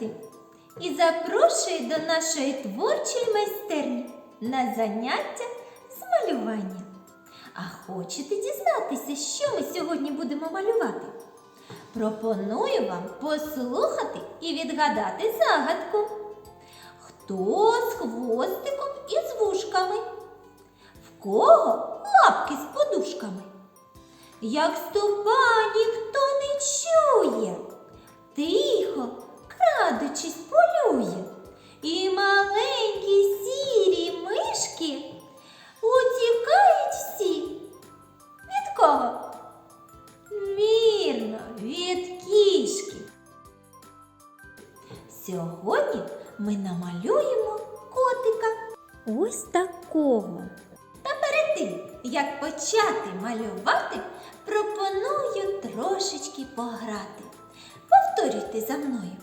діти, і запрошую до нашої творчої майстерні на заняття з малювання. А хочете дізнатися, що ми сьогодні будемо малювати? Пропоную вам послухати і відгадати загадку. Хто з хвостиком і з вушками? В кого лапки з подушками? Як ступа ніхто не чує, тихо, крадучись, полює, і маленькі сірі мишки утікають всі. Від кого? Вірно, від кішки. Сьогодні ми намалюємо котика. Ось такого. Та перед тим, як почати малювати, пропоную трошечки пограти. Повторюйте за мною.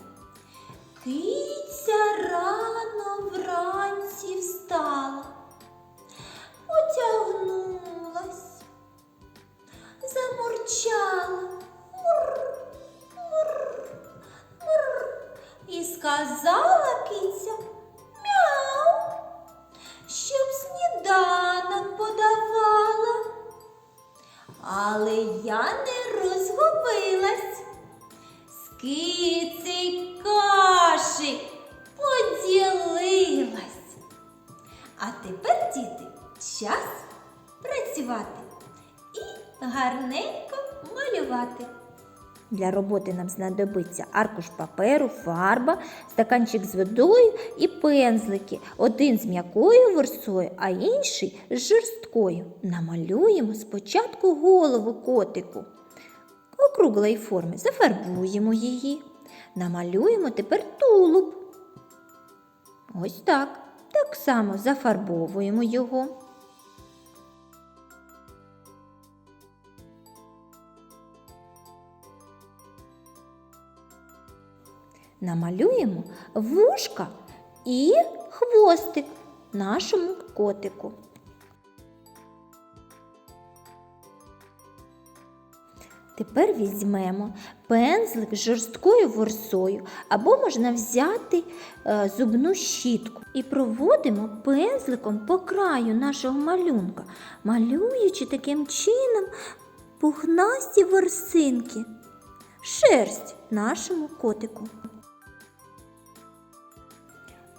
Киця рано вранці встала, потягнулась, замурчала. Мур, мур, мур. І сказала киця мяу, щоб сніданок подавала. Але я не розгубилась. З А тепер, діти, час працювати і гарненько малювати. Для роботи нам знадобиться аркуш паперу, фарба, стаканчик з водою і пензлики. Один з м'якою ворсою, а інший з жорсткою. Намалюємо спочатку голову котику округлої форми, зафарбуємо її. Намалюємо тепер тулуб. Ось так. Так само зафарбовуємо його. намалюємо вушка і хвостик нашому котику. Тепер візьмемо пензлик з жорсткою ворсою, або можна взяти е, зубну щітку і проводимо пензликом по краю нашого малюнка, малюючи таким чином пухнасті ворсинки, шерсть нашому котику.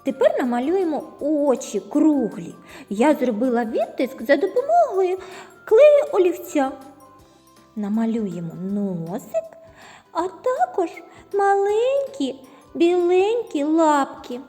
Тепер намалюємо очі круглі. Я зробила відтиск за допомогою клею олівця. Намалюємо носик, а також маленькі біленькі лапки.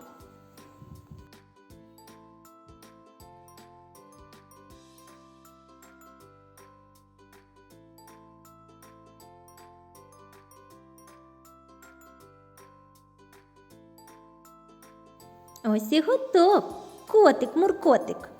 Ось і готов. Котик, муркотик.